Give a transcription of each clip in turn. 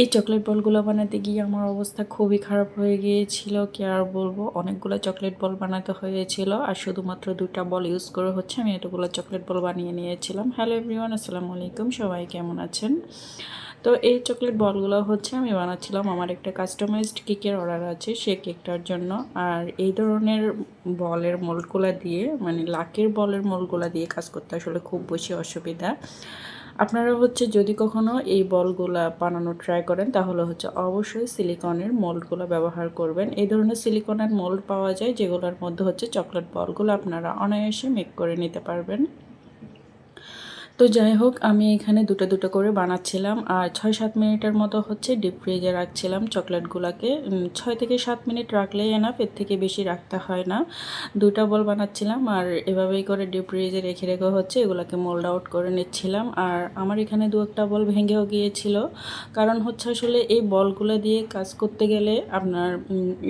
এই চকলেট বলগুলো বানাতে গিয়ে আমার অবস্থা খুবই খারাপ হয়ে গিয়েছিল, কি আর বলব? অনেকগুলো চকলেট বল বানাতে হয়েছিল আর শুধুমাত্র দুটা বল ইউজ করে হচ্ছে আমি এতগুলো চকলেট বল বানিয়ে নিয়েছিলাম। হ্যালো এভরিওয়ান আসসালামু আলাইকুম, সবাই কেমন আছেন? তো এই চকলেট বলগুলো হচ্ছে আমি বানাচ্ছিলাম আমার একটা কাস্টমাইজড কেকের অর্ডার আছে সে কেকটার জন্য। আর এই ধরনের বলের মোল্ডগুলো দিয়ে মানে লাকের বলের মোল্ডগুলো দিয়ে কাজ করতে আসলে খুব বেশি অসুবিধা। আপনারা হচ্ছে যদি কখনো এই বলগুলা বানানো ট্রাই করেন, তাহলে হচ্ছে অবশ্যই সিলিকনের মোল্ডগুলো ব্যবহার করবেন। এই ধরনের সিলিকনের মোল্ড পাওয়া যায়, যেগুলোর মধ্যে হচ্ছে চকলেট বলগুলো আপনারা অনায়াসে মেক করে নিতে পারবেন। তো যাই হোক, আমি এখানে দুটো দুটো করে বানাচ্ছিলাম আর ছয় সাত মিনিটের মতো হচ্ছে ডিপ ফ্রিজে রাখছিলাম চকলেটগুলোকে। ছয় থেকে সাত মিনিট রাখলেই এনাফ এর থেকে বেশি রাখতে হয় না। দুটা বল বানাচ্ছিলাম আর এভাবেই করে ডিপ ফ্রিজে রেখে রেখে হচ্ছে এগুলোকে মোল্ড আউট করে নিচ্ছিলাম। আর আমার এখানে দু একটা বল ভেঙেও গিয়েছিল। কারণ হচ্ছে আসলে এই বলগুলো দিয়ে কাজ করতে গেলে আপনার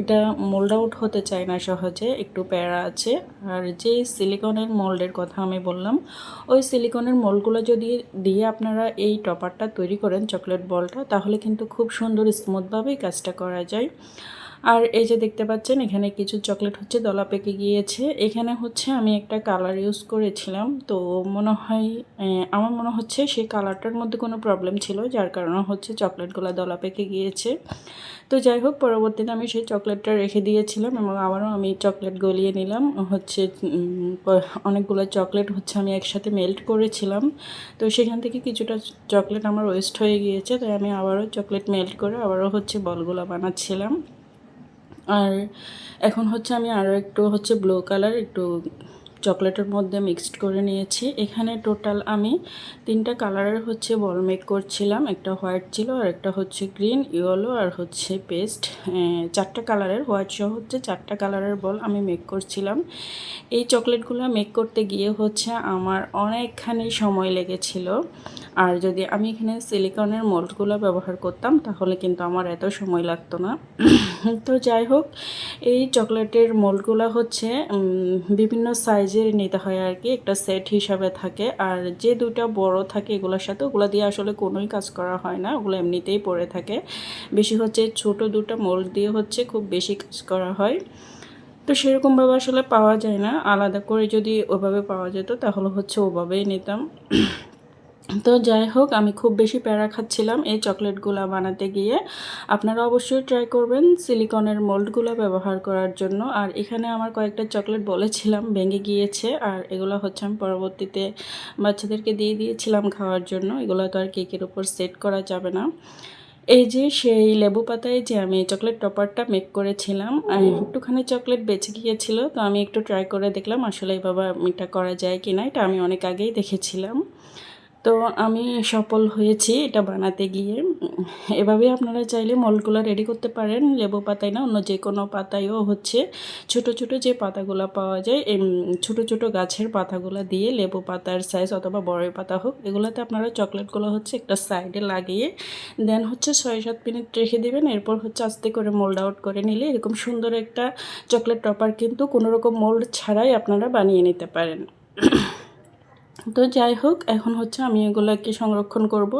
এটা মোল্ড আউট হতে চায় না সহজে, একটু প্যারা আছে। আর যে সিলিকনের মোল্ডের কথা আমি বললাম, ওই সিলিকনের মোল্ড বলগুলো যদি দিয়ে আপনারা এই টপারটা তৈরি করেন চকলেট বলটা, তাহলে কিন্তু খুব সুন্দর স্মুথভাবেই কাজটা করা যায়। আর এই যে দেখতে পাচ্ছেন, এখানে কিছু চকলেট হচ্ছে, দলা পেকে গিয়েছে। এখানে হচ্ছে আমি একটা কালার ইউজ করেছিলাম। তো মনে হয় আমার মনে হচ্ছে সেই কালারটার মধ্যে কোনো প্রবলেম ছিল, যার কারণে হচ্ছে চকলেটগুলো দলা পেকে গিয়েছে। তো যাই হোক, পরবর্তীতে আমি সেই চকলেটটা রেখে দিয়েছিলাম এবং আবারও আমি চকলেট গলিয়ে নিলাম। হচ্ছে অনেকগুলো চকলেট হচ্ছে আমি একসাথে মেল্ট করেছিলাম। তো সেখান থেকে কিছুটা চকলেট আমার ওয়েস্ট হয়ে গিয়েছে, তাই আমি আবারও চকলেট মেল্ট করে আবারও হচ্ছে বলগুলো বানাচ্ছিলাম। আর এখন হচ্ছে আমি আরও একটু হচ্ছে ব্লু কালার একটু চকলেটের মধ্যে মিক্সড করে নিয়েছি। এখানে টোটাল আমি তিনটা কালারের হচ্ছে বল মেক করছিলাম। একটা হোয়াইট ছিল আর একটা হচ্ছে গ্রিন ইয়েলো আর হচ্ছে পেস্ট চারটা কালারের হোয়াইট সহ হচ্ছে চারটা কালারের বল আমি মেক করছিলাম। এই চকলেটগুলো মেক করতে গিয়ে হচ্ছে আমার অনেকখানি সময় লেগেছিল। আর যদি আমি এখানে সিলিকনের মোল্ডগুলো ব্যবহার করতাম, তাহলে কিন্তু আমার এত সময় লাগতো না। তো যাই হোক এই চকলেটের মোল্ডগুলো হচ্ছে বিভিন্ন সাইজের নিতে হয় আর কি, একটা সেট হিসাবে থাকে। আর যে দুটা বড় থাকে এগুলোর সাথে, ওগুলো দিয়ে আসলে কোনোই কাজ করা হয় না, ওগুলো এমনিতেই পড়ে থাকে। বেশি হচ্ছে ছোট দুটা মোল্ড দিয়ে হচ্ছে খুব বেশি কাজ করা হয়। তো সেরকমভাবে আসলে পাওয়া যায় না, আলাদা করে যদি ওভাবে পাওয়া যেত তাহলে হচ্ছে ওভাবেই নিতাম। তো যাই হোক আমি খুব বেশি প্যারা খাচ্ছিলাম এই চকলেটগুলো বানাতে গিয়ে। আপনারা অবশ্যই ট্রাই করবেন সিলিকনের মোল্ডগুলো ব্যবহার করার জন্য। আর এখানে আমার কয়েকটা চকলেট বলেছিলাম ভেঙে গিয়েছে। আর এগুলো হচ্ছে আমি পরবর্তীতে বাচ্চাদেরকে দিয়ে দিয়েছিলাম খাওয়ার জন্য। এগুলো তো আর কেকের উপর সেট করা যাবে না। এই যে সেই লেবু পাতায় যে আমি চকলেট টপারটা মেক করেছিলাম আর একটুখানি চকলেট বেঁচে গিয়েছিল। তো আমি একটু ট্রাই করে দেখলাম আসলে এইভাবে এটা করা যায় কি না এটা আমি অনেক আগেই দেখেছিলাম। তো আমি সফল হয়েছি এটা বানাতে গিয়ে। এভাবে আপনারা চাইলে মলগুলো রেডি করতে পারেন, লেবু পাতায় না, অন্য যে কোনো পাতায়ও হচ্ছে। ছোট ছোট যে পাতাগুলো পাওয়া যায় ছোট ছোট গাছের পাতাগুলো দিয়ে লেবু পাতার সাইজ অথবা বড়ই পাতা হোক, এগুলোতে আপনারা চকলেটগুলো হচ্ছে একটা সাইডে লাগিয়ে দেন হচ্ছে ছয় সাত মিনিট রেখে দেবেন। এরপর হচ্ছে আস্তে করে মোল্ড আউট করে নিলে এরকম সুন্দর একটা চকলেট টপার কিন্তু কোনো রকম মোল্ড ছাড়াই আপনারা বানিয়ে নিতে পারেন। তো যাই হোক, এখন হচ্ছে আমি এগুলাকে সংরক্ষণ করব।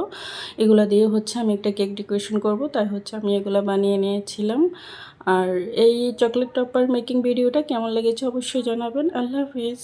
এগুলা দিয়ে হচ্ছে আমি একটা কেক ডেকোরেশন করব। তাই হচ্ছে আমি এগুলো বানিয়ে নিয়েছিলাম। আর এই চকলেট টপার মেকিং ভিডিওটা কেমন লেগেছে অবশ্যই জানাবেন। আল্লাহ হাফিজ।